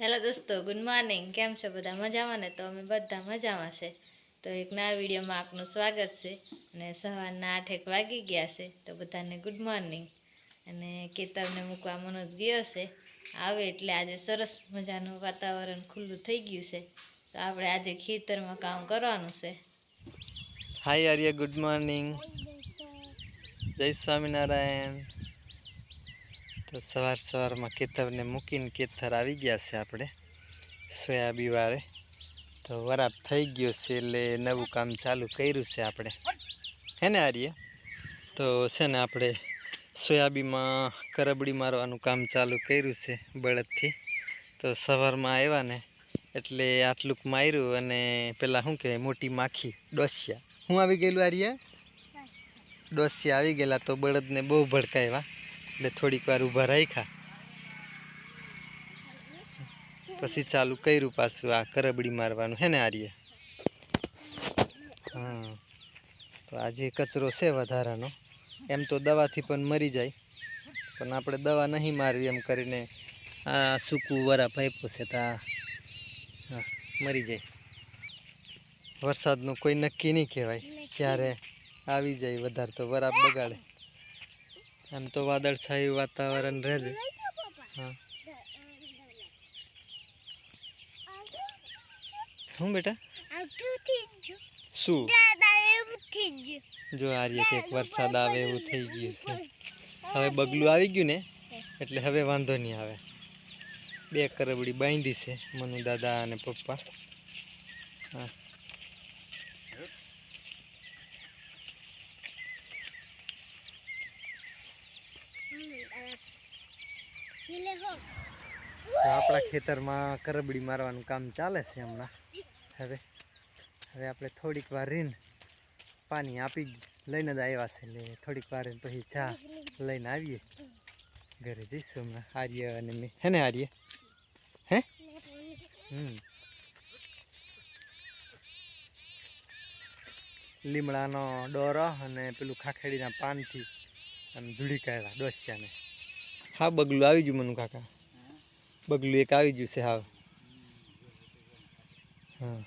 Hello દોસ્તો, good morning. કેમ છો બધા? મજામાં ને? તો અમે બધા મજામાં છે. તો એક નવા વિડીયોમાં આપનું સ્વાગત છે. અને સવારના આઠેક વાગી ગયા છે, તો બધાને ગુડ મોર્નિંગ. અને કેતરને મૂકવા મનોજ ગયો છે. આવે એટલે આજે સરસ મજાનું વાતાવરણ ખુલ્લું થઈ ગયું છે. તો આપણે આજે ખેતરમાં કામ કરવાનું છે. Hi Arya, good morning. જય સ્વામિનારાયણ. તો સવાર સવારમાં કેતરને મૂકીને કેતર આવી ગયા છે આપણે સોયાબી વાળે તો વરાપ થઈ ગયો છે એટલે નવું કામ ચાલુ કર્યું છે આપણે. હે ને આર્ય? તો છે ને આપણે સોયાબીમાં કરબડી મારવાનું કામ ચાલુ કર્યું છે બળદથી. તો સવારમાં આવ્યા ને એટલે આટલુંક માર્યું અને પેલા શું કહેવાય મોટી માખી ડોસિયા. હું આવી ગયેલું આર્યા? ડોસિયા આવી ગયેલા તો બળદને બહુ ભડકાવ્યા એટલે થોડીક વાર ઊભા રાખ્યા. પછી ચાલુ કર્યું પાછું આ કરબડી મારવાનું હે ને આર્ય? હા. તો આજે કચરો છે વધારાનો. એમ તો દવાથી પણ મરી જાય પણ આપણે દવા નહીં મારવી એમ કરીને આ સૂકું વરા પાઇપો છે તો હા મરી જાય. વરસાદનું કોઈ નક્કી નહીં કહેવાય. ક્યારે આવી જાય વધારે તો વરાપ બગાડે. આમ તો વાદળછાયું વાતાવરણ રહે છે હા. શું બેટા? શું? જો આર્ય કંઈક વરસાદ આવે એવું થઈ ગયું છે. હવે બગલું આવી ગયું ને, એટલે હવે વાંધો નહીં આવે. બે કરબડી બાંધી છે, મનુ દાદા અને પપ્પા. હા. તો આપણા ખેતરમાં કરબડી મારવાનું કામ ચાલે છે હમણાં. હવે હવે આપણે થોડીક વાર રીન પાણી આપી લઈને જ આવ્યા છે એટલે થોડીક વાર પછી ચા લઈને આવીએ. ઘરે જઈશું હમણાં, આર્ય અને મેં. હે ને આર્ય? હે? હમ. લીમડાનો ડોરો અને પેલું ખાખેડીના પાનથી અને ધૂળી કાઢ્યા, ડોસિયાને. હા બગલું આવી ગયું મનુ કાકા. બગલું એક આવી ગયું છે હા. હા.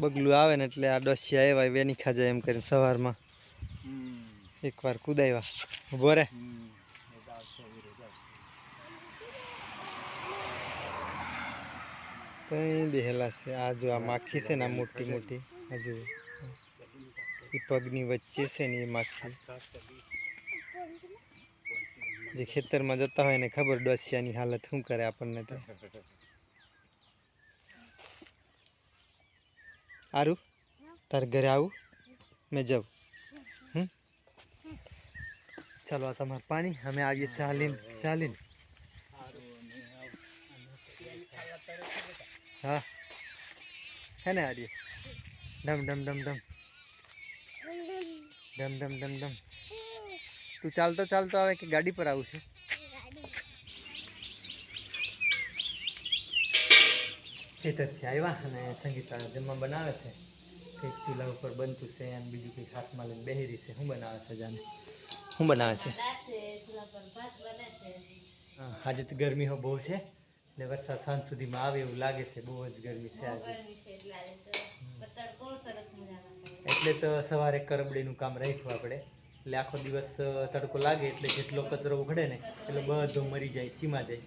બગલું. આવે ને એટલે આ ડોસિયા આવ્યા વેની ખાજા એમ કરીને સવારમાં. એકવાર કુદાવ્યા ઊભો રે. કઈ બેહેલા છે. આ જો આ માખી છે ને આ મોટી મોટી આ જો એ પગની વચ્ચે છે ને એ માખી જે ખેતરમાં જતા હોય ને ખબર ડોસિયાની હાલત શું કરે આપણને તો. આરું, તારે ઘરે આવું? મેં જાઉં. હમ? ચાલો, આ તમારે પાણી. અમે આવીએ ચાલીને ચાલીને. હા. હે ને આડીએ ડમ ડમ ડમ ડમ. ડમ ડમ ડમ ડમ. તું ચાલતો ચાલતો આવે કે ગાડી પર આવું છું? ખેતરથી આવ્યા અને સંગીતા જમવા બનાવે છે. કંઈક ચૂલા ઉપર બનતું છે અને બીજું કંઈક હાથમાં લઈને બેહરી છે. શું બનાવે છે જાને શું બનાવે છે? હા, આજે તો ગરમી હો બહુ છે. એટલે વરસાદ સાંજ સુધીમાં આવે એવું લાગે છે. બહુ જ ગરમી છે આજે. એટલે તો સવારે કરબડીનું કામ રાખ્યું આપણે. એટલે આખો દિવસ તડકો લાગે એટલે જેટલો કચરો ઉઘડે ને એટલે બધો મરી જાય, ચીમા જાય.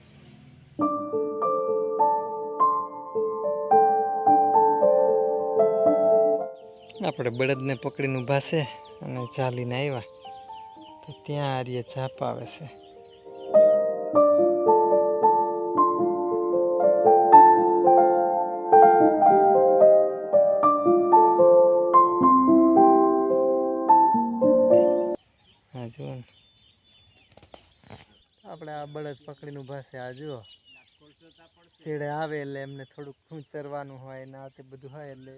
આપણે બળદને પકડીને ઊભા અને ચાલીને આવ્યા. તો ત્યાં આર્ય છાપ આવે છે. આ બળદ પકડીને ઊભા છે આ જુઓ. છેડે આવે એટલે એમને થોડુંક ખૂંચરવાનું હોય ને આ તે બધું હોય એટલે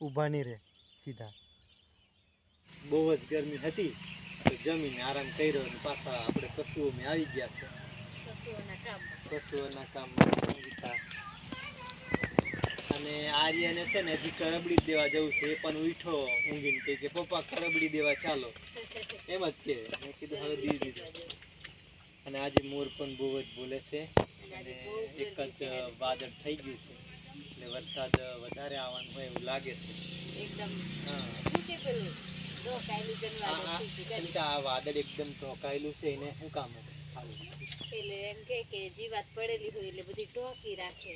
ઊભા નહીં રહે સીધા. બહુ જ ગરમી હતી તો જમીને આરામ કર્યો અને પાછા આપણે પશુઓમાં આવી ગયા છે. પશુઓના કામમાં. સંગીતા અને આર્યને છે ને હજી કરબડી દેવા જવું છે એ પણ ઉઠો ઊંઘીને કે કે પપ્પા કરબડી દેવા ચાલો. એમ જ કે મેં કીધું હવે દીધી દીધું અને આજે મોર પણ બહુ જ બોલે છે. અને એક જ વાદળ થઈ ગયું છે. એટલે વરસાદ વધારે આવવાનું હોય એવું લાગે છે. એકદમ હા. આ- વાદળ એકદમ ટોકાયેલું છે એને શું કામ એટલે એમ કે જીવાત પડેલી હોય એટલે બધી ટોકી રાખે.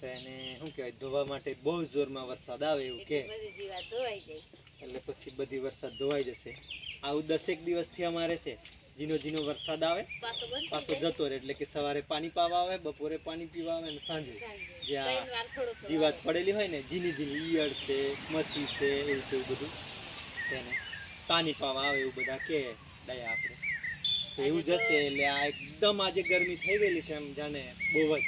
તો એને શું કહેવાય ધોવા માટે બહુ જોરમાં વરસાદ આવે એવું કે. એટલે પછી બધી વરસાદ ધોવાઈ જશે. આવું દસેક દિવસથી અમારે છે. ઝીનો ઝીનો વરસાદ આવે પાછો જાય. જતો રહે એટલે કે સવારે પાણી પાવા આવે બપોરે પાણી પીવા આવે અને સાંજે. સાંજે. જે આ ત્રણ વાર થોડો થોડો જીવાત પડેલી હોય ને જીની જીની ઈયળ છે મસી છે એવું તેવું બધું. તેને પાણી પાવા આવે એવું બધા કે દયા આપણે. તો એવું જશે એટલે આ એકદમ આજે ગરમી થઈ ગયેલી છે એમ જાણે બહુ જ.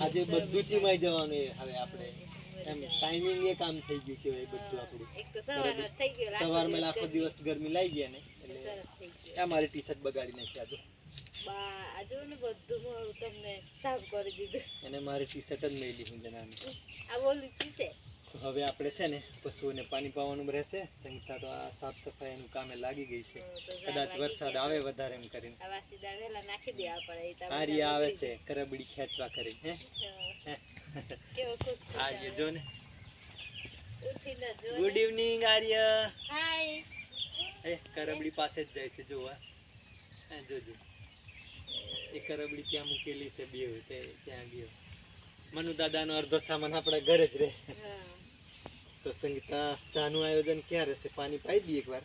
આજે બધું ચીમાઈ જવાનું હવે આપણે. એમ ટાઈમિંગ એ કામ થઈ ગયું કેવાય બધું આપણું. એક તો સવારમાં થઈ ગયો સવારમાં દિવસ આખો ગરમી. દિવસ ગરમી લાગી ગયા ને એટલે આ મારી ટી શર્ટ બગાડી નાખી આજે. બાજુ ને બધું મોડું તમને સાફ કરી દીધું. અને મારી ટી શર્ટ જ મેલી હું જણાની આ બોલું છે. તો હવે આપણે છે ને પશુઓને પાણી પાવાનું રહેશે. સંગીતા તો આ સાફ સફાઈનું કામે લાગી ગઈ છે. કદાચ વરસાદ આવે વધારે એમ કરીને. આવા સીધા નાખી દેવા પડે આવે છે કરબડી ખેંચવા કરી. હા. કેવો ખુશ ખુશ આર્ય જો ને ગુડ ઇવનિંગ આર્ય. હાય એ કરબડી પાસે જ જાય છે જોવા. જોજો. એ કરબડી ત્યાં મૂકેલી છે બે તે ત્યાં ગયો. મનુ દાદાનો અડધો સામાન આપણા ઘરે જ રહે. તો સંગીતા ચાનું આયોજન ક્યાં રહેશે પાણી પાઈ દઈએ એકવાર.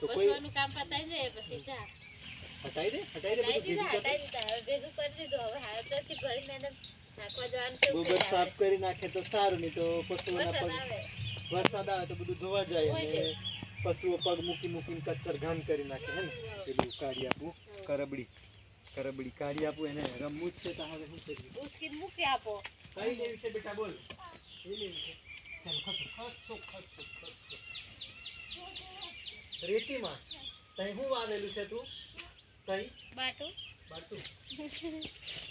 તો કોઈ કામ પતાઈ જાય પછી ચા હટાઈ દે? હટાઈ દે બધું ભેગું કરી દીધું. હવે ભેગું કરી ભરી હવે ગોબર સાફ કરી નાખે તો સારું નહીં તો પશુઓના પગ વરસાદ આવે તો બધું ધોવા જાય અને પશુઓ પગ મૂકી મૂકીને કચ્છર ઘાન કરી નાખે હે ને? પેલું કાઢી આપવું કરબડી. કરબડી કાઢી આપું એને રમવું જ છે તો હવે શું કરીએ? ઉસકીને મૂકી આપો. કઈ લેવી છે બેટા બોલ? કઈ લેવી છે. ચાલ ખસો ખસો ખસો ખસો. રેતીમાં? તઈ શું વાવેલું છે તું? તઈ? બાટું. બાટું.